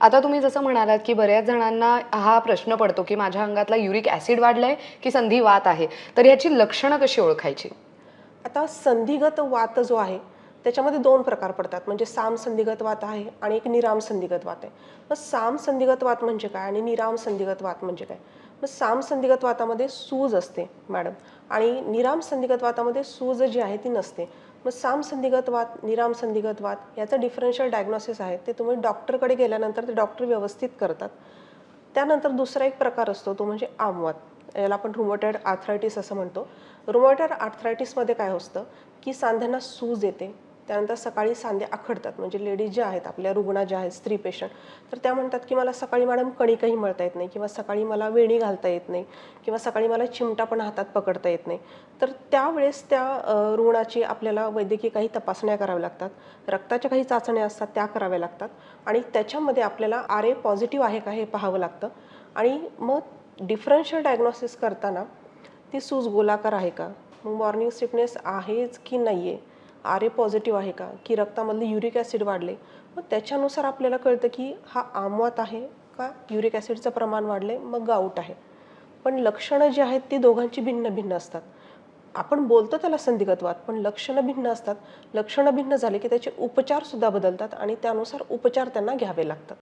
आता तुम्ही जसं म्हणालात की बऱ्याच जणांना हा प्रश्न पडतो की माझ्या अंगातला युरिक ॲसिड वाढलाय की संधिवात आहे तर याची लक्षणं कशी ओळखायची? आता संधिगत वात जो आहे त्याच्यामध्ये दोन प्रकार पडतात. म्हणजे साम संधिगत वात आहे आणि एक निराम संधिगत वात आहे. मग साम संधिगत वात म्हणजे काय आणि निराम संधिगत वात म्हणजे काय? मग साम संधिगत वातामध्ये सूज असते मॅडम. आणि निराम संधिगत वातामध्ये सूज जी आहे ती नसते. मग साम संधिगतवाद निराम संधिगतवाद याचं डिफरन्शियल डायग्नोसिस आहे. ते तुम्ही डॉक्टरकडे गेल्यानंतर ते डॉक्टर व्यवस्थित करतात. त्यानंतर दुसरा एक प्रकार असतो तो म्हणजे आमवाद याला आपण रुमोटेड आर्थरायटिस असं म्हणतो. रुमोटेड आर्थरायटिसमध्ये काय असतं? की सांध्यांना सूज येते. त्यानंतर सकाळी सांधे आखडतात. म्हणजे लेडीज ज्या आहेत आपल्या रुग्णा ज्या आहेत स्त्री पेशंट तर त्या म्हणतात की मला सकाळी मॅडम कणिकही मळता येत नाही किंवा सकाळी मला वेणी घालता येत नाही किंवा सकाळी मला चिमटा पण हातात पकडता येत नाही. तर त्यावेळेस त्या रुग्णाची आपल्याला वैद्यकीय काही तपासण्या कराव्या लागतात. रक्ताच्या काही चाचण्या असतात त्या कराव्या लागतात. आणि त्याच्यामध्ये आपल्याला आर ए पॉझिटिव्ह आहे का हे पाहावं लागतं. आणि मग डिफरन्शियल डायग्नॉसिस करताना ती सूज गोलाकार आहे का? मग मॉर्निंग सिकनेस आहेच की नाही आहे आर ए पॉझिटिव्ह आहे का? की रक्तामधले युरिक ॲसिड वाढले. मग त्याच्यानुसार आपल्याला कळतं की हा आमवात आहे का? युरिक ॲसिडचं प्रमाण वाढले मग गाऊट आहे. पण लक्षणं जी आहेत ती दोघांची भिन्न भिन्न असतात. आपण बोलतो त्याला संधिगतवाद पण लक्षणं भिन्न असतात. लक्षणं भिन्न झाले की त्याचे उपचारसुद्धा बदलतात आणि त्यानुसार उपचार त्यांना घ्यावे लागतात.